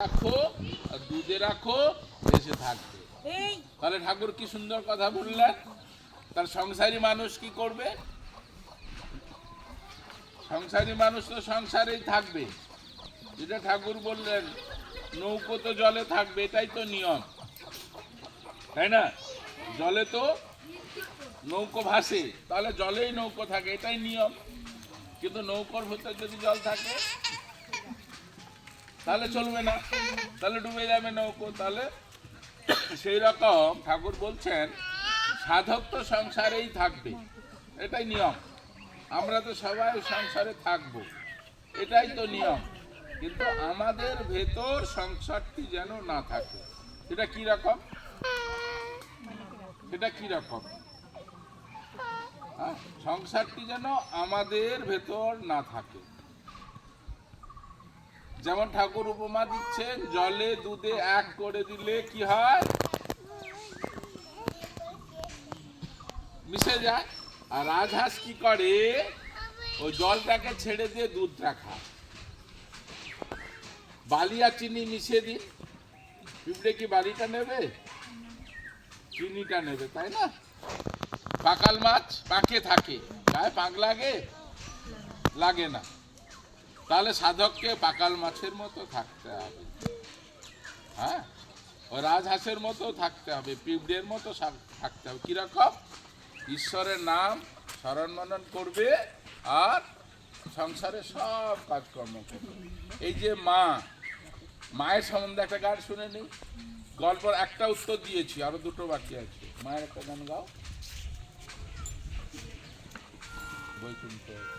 রাখো দুধে রাখো দেশে থাকবে। তাহলে ঠাকুর কি সুন্দর কথা বললেন? তার সংসারী মানুষ কি করবে? সংসারী মানুষ তো সংসারেই থাকবে। যেটা ঠাকুর বললেন নৌকো তো জলে থাকবে এটাই তো নিয়ম। তাই না? জলে তো নৌকো ভাসে তাহলে জলেই নৌকো থাকে এটাই নিয়ম। কিন্তু নৌকোর ভেতর যদি জল থাকে তাহলে চলবে না। তাহলে ডুবে যাবে নৌকো। তাহলে সেই রকম ঠাকুর বলছেন, সাধক তো সংসারেই থাকবে। এটাই নিয়ম। আমরা তো সবাই সংসারে থাকব। এটাই তো নিয়ম। কিন্তু আমাদের ভেতর সংসারটি যেন না থাকে এটা কি রকম? এটা কি রকম? হ্যাঁ? সংসারটি যেন আমাদের ভেতর না থাকে। যেমন ঠাকুর উপমা দিচ্ছেন, জলে দুধে এক করে দিলে কি হয়? মিশে যায়। আর রাজহাঁস কি করে? ওই জলটাকে ছেড়ে দিয়ে দুধটা খায়। বালি আর চিনি মিশিয়ে দিন। পিঁপড়ে কি বালিটা নেবে? চিনিটা নেবে, তাই না? পাকাল মাছ পাকে থাকে। গায়ে পাক লাগে? লাগে না। তাহলে সাধককে পাকাল মাছের মতো থাকতে হবে। হ্যাঁ? ও রাজহাঁসের মতো থাকতে হবে, পিঁপড়ের মতো থাকতে হবে। কীরকম? ঈশ্বরের নাম স্মরণ মনন করবে আর সংসারে সব কাজকর্ম করবে। এই যে মা, মায়ের সম্বন্ধে একটা গান শুনে নি। গল্পর একটা উত্তর দিয়েছি, আরও দুটো বাকি আছে। মায়ের একটা গান গাও। হবে।